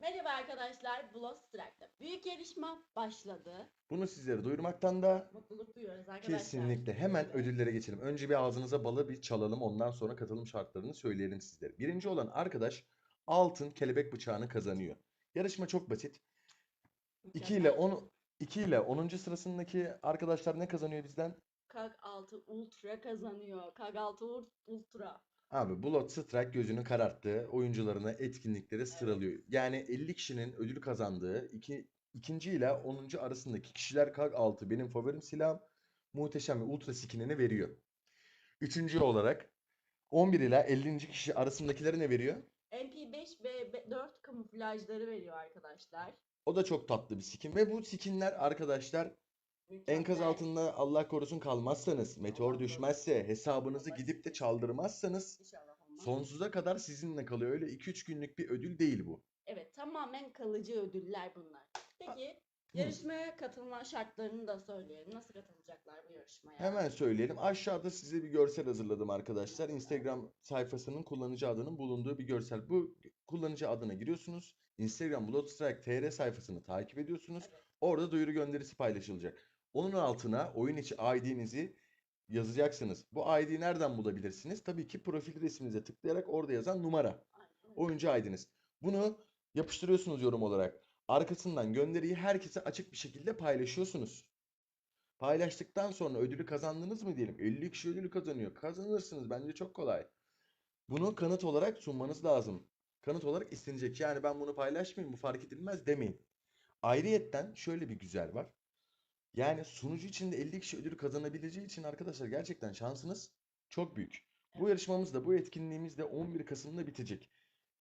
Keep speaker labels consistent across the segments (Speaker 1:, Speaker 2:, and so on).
Speaker 1: Merhaba arkadaşlar, Blog Strike'da büyük yarışma başladı.
Speaker 2: Bunu sizlere duyurmaktan da
Speaker 1: Mutluluk duyuyoruz arkadaşlar.
Speaker 2: kesinlikle hemen ödüllere geçelim. Önce bir ağzınıza balı bir çalalım ondan sonra katılım şartlarını söyleyelim sizlere. Birinci olan arkadaş altın kelebek bıçağını kazanıyor. Yarışma çok basit. 2 ile
Speaker 1: Mükemmel.
Speaker 2: 10 2 ile 10. sırasındaki arkadaşlar ne kazanıyor bizden?
Speaker 1: Kag 6 Ultra kazanıyor. Kag 6 Ul- Ultra.
Speaker 2: Abi Blood Strike gözünü kararttı. Oyuncularını etkinliklere sıralıyor. Yani 50 kişinin ödül kazandığı iki, ikinci ile 10. arasındaki kişiler KAG 6 benim favorim silahım. Muhteşem ve ultra skinini veriyor. Üçüncü olarak 11 ile 50. kişi arasındakileri ne veriyor?
Speaker 1: MP5 ve 4 kamuflajları veriyor arkadaşlar.
Speaker 2: O da çok tatlı bir skin ve bu skinler arkadaşlar enkaz altında Allah korusun kalmazsanız, meteor düşmezse, hesabınızı gidip de çaldırmazsanız sonsuza kadar sizinle kalıyor. Öyle 2-3 günlük bir ödül değil bu.
Speaker 1: Evet, tamamen kalıcı ödüller bunlar. Peki, yarışmaya katılma şartlarını da söyleyelim. Nasıl katılacaklar bu yarışmaya?
Speaker 2: Hemen söyleyelim. Aşağıda size bir görsel hazırladım arkadaşlar. Instagram sayfasının kullanıcı adının bulunduğu bir görsel. Bu kullanıcı adına giriyorsunuz. Instagram Bloodstrike TR sayfasını takip ediyorsunuz.
Speaker 1: Evet.
Speaker 2: Orada duyuru gönderisi paylaşılacak. Onun altına oyun içi ID'nizi yazacaksınız. Bu ID'yi nereden bulabilirsiniz? Tabii ki profil resminize tıklayarak orada yazan numara. Oyuncu ID'niz. Bunu yapıştırıyorsunuz yorum olarak. Arkasından gönderiyi herkese açık bir şekilde paylaşıyorsunuz. Paylaştıktan sonra ödülü kazandınız mı diyelim. 50 kişi ödülü kazanıyor. Kazanırsınız. Bence çok kolay. Bunu kanıt olarak sunmanız lazım. Kanıt olarak istenecek. Yani ben bunu paylaşmayayım bu fark edilmez demeyin. Ayrıyetten şöyle bir güzel var. Yani sunucu için de 50 kişi ödülü kazanabileceği için arkadaşlar gerçekten şansınız çok büyük. Bu yarışmamız da bu etkinliğimiz de 11 Kasım'da bitecek.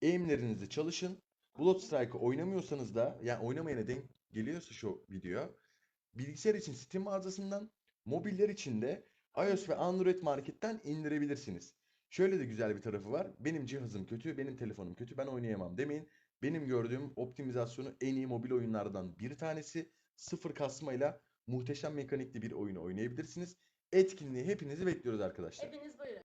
Speaker 2: Aim'lerinizi çalışın. Blood Strike'ı oynamıyorsanız da yani oynamayana denk geliyorsa şu video bilgisayar için Steam mağazasından mobiller için de iOS ve Android marketten indirebilirsiniz. Şöyle de güzel bir tarafı var. Benim cihazım kötü, benim telefonum kötü, ben oynayamam demeyin. Benim gördüğüm optimizasyonu en iyi mobil oyunlardan bir tanesi. Sıfır kasmayla muhteşem mekanikli bir oyunu oynayabilirsiniz. Etkinliği hepinizi bekliyoruz arkadaşlar.
Speaker 1: Hepiniz buyurun.